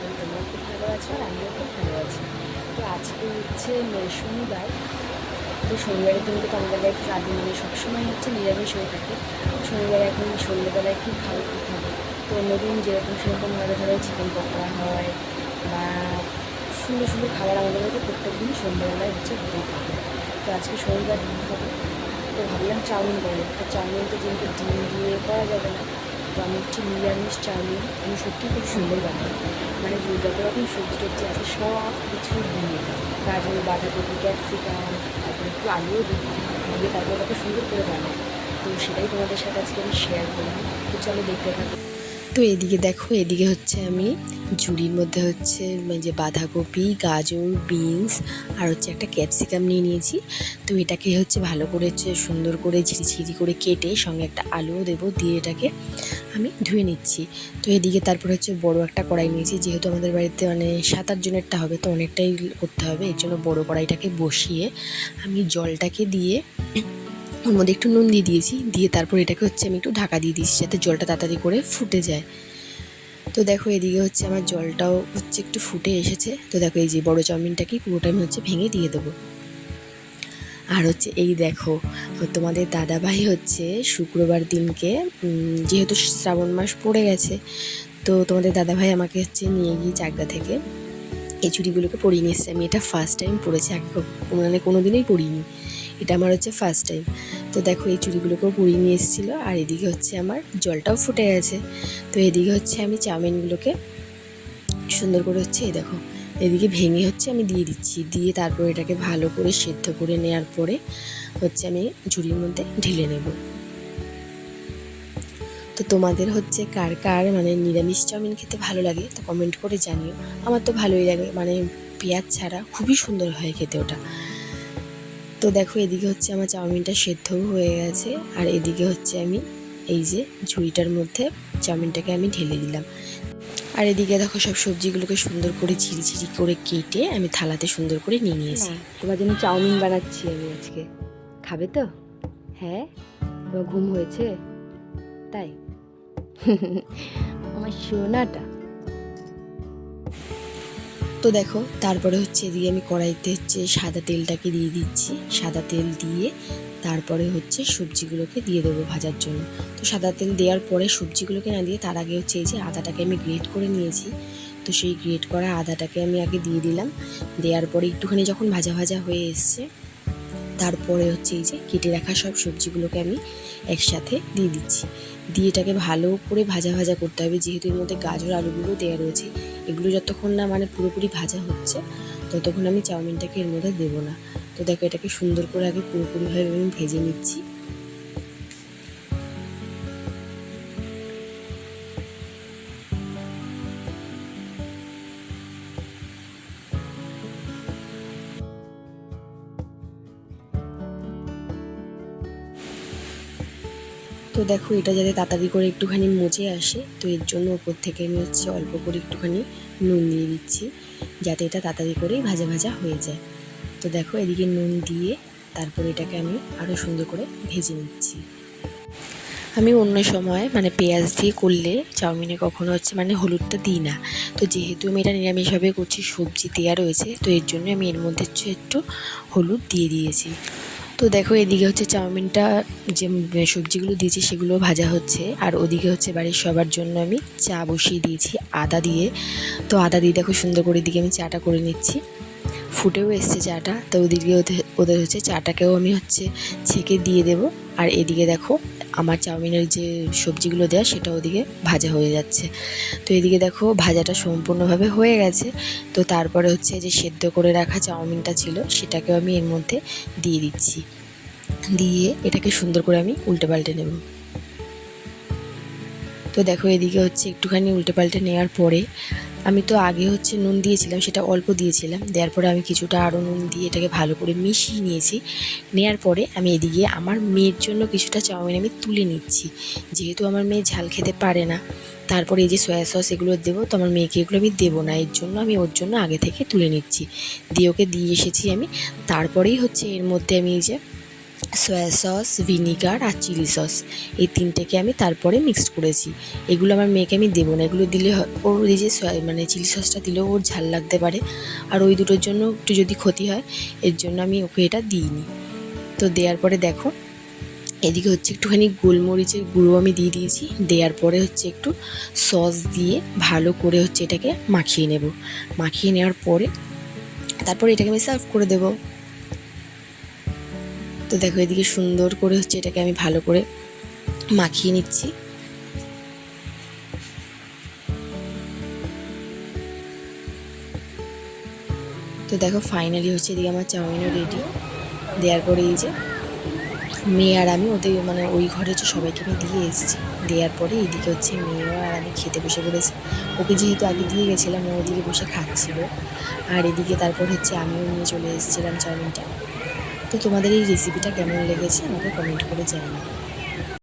করি তোমরা খুব ভালো আছো আর আমিও খুব ভালো আছি। তো আজকে হচ্ছে শনিবার তো শনিবারের দিনকে তো আমাদের বাড়িতে রাধে মানে সবসময় হচ্ছে নিরামিষ হয়ে থাকে। শনিবার এখন সন্ধ্যেবেলায় খাব কী খাব। তো অন্যদিন যেরকম সেরকম ধরো চিকেন পকোড়া হয় বা সুন্দর সুন্দর খাবার আমাদের বাড়িতে প্রত্যেক দিন সন্ধ্যেবেলায় হচ্ছে হতেই থাকে। তো আজকে শনিবার দিন হবে। তো ভাবলাম চাউমিন করব তো চাউমিন তো যেহেতু ডিম দিয়ে করা যাবে না তো আমি হচ্ছে নিরামিষ চাউমিন, আমি সত্যি খুব সুন্দর বানাই। মানে যত রকম সবজি টবজি আছে, সব কিছু দিয়ে। গাজর বাঁধাকপি, ক্যাপসিকাম, তারপরে একটু আলুও দিই দিয়ে তারপরে তাকে সুন্দর করে বানাই। তো সেটাই তোমাদের সাথে আজকে আমি শেয়ার করব তো চলো দেখতে থাকো। তো এদিকে দেখো, এদিকে হচ্ছে আমি ঝুড়ির মধ্যে হচ্ছে যে বাঁধাকপি, গাজর, বিনস আর হচ্ছে একটা ক্যাপসিকাম নিয়ে নিয়েছি। তো এটাকে হচ্ছে ভালো করে হচ্ছে সুন্দর করে ঝিরিঝিরি করে কেটে সঙ্গে একটা আলুও দেবো, দিয়ে এটাকে আমি ধুয়ে নিচ্ছি। তো এদিকে তারপর হচ্ছে বড় একটা কড়াই নিয়েছি, যেহেতু আমাদের বাড়িতে মানে সাত আট জনেরটা হবে, তো অনেকটাই করতে হবে। এর জন্য বড় কড়াইটাকে বসিয়ে আমি জলটাকে দিয়ে ওর মধ্যে একটু নুন দিয়ে দিয়েছি। দিয়ে তারপর এটাকে হচ্ছে আমি একটু ঢাকা দিয়ে দিয়েছি, যাতে জলটা তাড়াতাড়ি করে ফুটে যায়। তো দেখো এদিকে হচ্ছে আমার জলটাও হচ্ছে একটু ফুটে এসেছে। তো দেখো এই যে বড় চাউমিনটাকে পুরোটা আমি হচ্ছে ভেঙে দিয়ে দেবো। আর হচ্ছে এই দেখো, তোমাদের দাদাভাই হচ্ছে শুক্রবার দিনকে যেহেতু শ্রাবণ মাস পড়ে গেছে, তো তোমাদের দাদাভাই আমাকে হচ্ছে নিয়ে গিয়ে চাকদা থেকে এই চুড়িগুলোকে পরিয়ে নিয়ে এসছে। আমি এটা ফার্স্ট টাইম পরেছি, আগে মানে কোনো দিনই পরিনি। এটা আমার হচ্ছে ফার্স্ট টাইম তো দেখো, এই চুড়িগুলোকেও পরিয়ে নিয়ে এসেছিল, আর এদিকে হচ্ছে আমার জলটাও ফুটে গেছে। তো এদিকে হচ্ছে আমি চাউমিনগুলোকে সুন্দর করে হচ্ছে, এই দেখো, এদিকে ভেঙে হচ্ছে আমি দিয়ে দিচ্ছি। দিয়ে তারপর এটাকে ভালো করে সেদ্ধ করে নেওয়ার পরে হচ্ছে আমি ঝুড়ির মধ্যে ঢেলে নেব। তো তোমাদের হচ্ছে কার কার মানে নিরামিষ চাউমিন খেতে ভালো লাগে, তো কমেন্ট করে জানিও। আমার তো ভালোই লাগে মানে পেঁয়াজ ছাড়া খুবই সুন্দর হয় খেতে ওটা। তো দেখো, এদিকে হচ্ছে আমার চাউমিনটা সেদ্ধও হয়ে গেছে, আর এদিকে হচ্ছে আমি এই যে ঝুড়িটার মধ্যে চাউমিনটাকে আমি ঢেলে দিলাম। আর এদিকে দেখো, সব সবজিগুলোকে সুন্দর করে ঝিরিঝিরি করে কেটে আমি থালাতে সুন্দর করে নিয়ে নিয়েছি। তোমার জন্য চাউমিন বানাচ্ছি আমি আজকে। খাবে তো? হ্যাঁ? তোমার ঘুম হয়েছে? তাই? আমার সোনাটা। তো দেখো, তারপরে হচ্ছে এদিকে আমি কড়াইতে হচ্ছে সাদা তেলটাকে দিয়ে দিচ্ছি। সাদা তেল দিয়ে তারপরে হচ্ছে সবজিগুলোকে দিয়ে দেবো ভাজার জন্য। তো সাদা তেল দেওয়ার পরে সবজিগুলোকে না দিয়ে তার আগে হচ্ছে এই যে আদাটাকে আমি গ্রেট করে নিয়েছি। তো সেই গ্রেট করা আদাটাকে আমি আগে দিয়ে দিলাম। দেওয়ার পরে একটুখানি যখন ভাজা ভাজা হয়ে এসছে তারপরে হচ্ছে এই যে কেটে রাখা সব সবজিগুলোকে আমি একসাথে দিয়ে দিচ্ছি। দিয়ে এটাকে ভালো করে ভাজা ভাজা করতে হবে। যেহেতু এর মধ্যে গাজর আলুগুলো দেওয়া রয়েছে, এগুলো যতক্ষণ না মানে পুরোপুরি ভাজা হচ্ছে, ততক্ষণ আমি চাউমিনটাকে এর মধ্যে দেবো না। তো দেখো এটাকে সুন্দর করে আগে পুরোপুরিভাবে আমি ভেজে নিচ্ছি। তো দেখো, এটা যাতে তাড়াতাড়ি করে একটুখানি মজে আসে, তো এর জন্য ওপর থেকে আমি হচ্ছে অল্প করে একটুখানি নুন দিয়ে দিচ্ছি, যাতে এটা তাড়াতাড়ি করেই ভাজা ভাজা হয়ে যায়। তো দেখো, এদিকে নুন দিয়ে তারপরে এটাকে আমি আরও সুন্দর করে ভেজে নিচ্ছি। আমি অন্য সময় মানে পেঁয়াজ দিয়ে করলে চাউমিনে কখনো হচ্ছে মানে হলুদটা দিই না। তো যেহেতু আমি এটা নিরামিষভাবে করছি, সবজি দেওয়া রয়েছে, তো এর জন্য আমি এর মধ্যে হচ্ছে একটু হলুদ দিয়ে দিয়েছি। তো দেখো, এদিকে হচ্ছে চাউমিনটা যে সবজিগুলো দিয়েছি সেগুলো ভাজা হচ্ছে। আর ওদিকে হচ্ছে বাড়ির সবার জন্য আমি চা বসিয়ে দিয়েছি, আদা দিয়ে। তো আদা দিয়ে দেখো সুন্দর করে দিকে আমি চাটা করে নিচ্ছি। ফুটেও এসছে চাটা, তো ওদিকে ওদের ওদের হচ্ছে চাটাকেও আমি হচ্ছে ছেঁকে দিয়ে দেব। আর এদিকে দেখো আমার চাউমিনের যে সবজিগুলো দেওয়া সেটা ওদিকে ভাজা হয়ে যাচ্ছে। তো এদিকে দেখো ভাজাটা সম্পূর্ণভাবে হয়ে গেছে। তো তারপরে হচ্ছে যে সেদ্ধ করে রাখা চাউমিনটা ছিল, সেটাকেও আমি এর মধ্যে দিয়ে দিচ্ছি। দিয়ে এটাকে সুন্দর করে আমি উল্টে পাল্টে নেব। তো দেখো এদিকে হচ্ছে একটুখানি উল্টে পাল্টে নেওয়ার পরে আমি তো আগে হচ্ছে নুন দিয়েছিলাম, সেটা অল্প দিয়েছিলাম। দেওয়ার পরে আমি কিছুটা আরও নুন দিয়ে এটাকে ভালো করে মিশিয়ে নিয়েছি। নেওয়ার পরে আমি এদিকে আমার মেয়ের জন্য কিছুটা চাউমিন আমি তুলে নিচ্ছি। যেহেতু আমার মেয়ে ঝাল খেতে পারে না, তারপরে এই যে সয়া সস এগুলো দেবো, তো আমার মেয়েকে এগুলো আমি দেবো না। এর জন্য আমি ওর জন্য আগে থেকে তুলে নিচ্ছি। দিয়ে ওকে দিয়ে এসেছি আমি। তারপরেই হচ্ছে এর মধ্যে আমি এই যে সয়া সস ভিনিগার আর চিলি সস এই তিনটেকে আমি তারপরে মিক্সড করেছি। এগুলো আমার মেয়েকে আমি দেবো না। এগুলো দিলে ওর এই যে সয়া- মানে চিলি সসটা দিলেও ওর ঝাল লাগতে পারে। আর ওই দুটোর জন্য একটু যদি ক্ষতি হয়, এর জন্য আমি ওকে এটা দিইনি। তো দেওয়ার পরে দেখো, এদিকে হচ্ছে একটুখানি গোলমরিচের গুঁড়ো আমি দিয়ে দিয়েছি। দেওয়ার পরে হচ্ছে একটু সস দিয়ে ভালো করে হচ্ছে এটাকে মাখিয়ে নেব। মাখিয়ে নেওয়ার পরে তারপরে এটাকে আমি সার্ভ করে দেবো। তো দেখো এদিকে সুন্দর করে হচ্ছে এটাকে আমি ভালো করে মাখিয়ে নিচ্ছি। তো দেখো ফাইনালি হচ্ছে এদিকে আমার চাউমিনও রেডি দেওয়ার পরে এই যে মেয়ে আর আমি ওদের মানে ওই ঘরে হচ্ছে সবাইকে আমি দিয়ে এসেছি। দেওয়ার পরে এদিকে হচ্ছে মেয়েও আর আমি খেতে বসে পড়েছি। ওকে যেহেতু আগে দিয়ে গেছিলাম, ও ওদিকে বসে খাচ্ছিল। আর এদিকে তারপর হচ্ছে আমিও নিয়ে চলে এসেছিলাম চাউমিনটা। তো তোমাদের এই রেসিপিটা কেমন লেগেছে আমাকে কমেন্ট করে জানাও।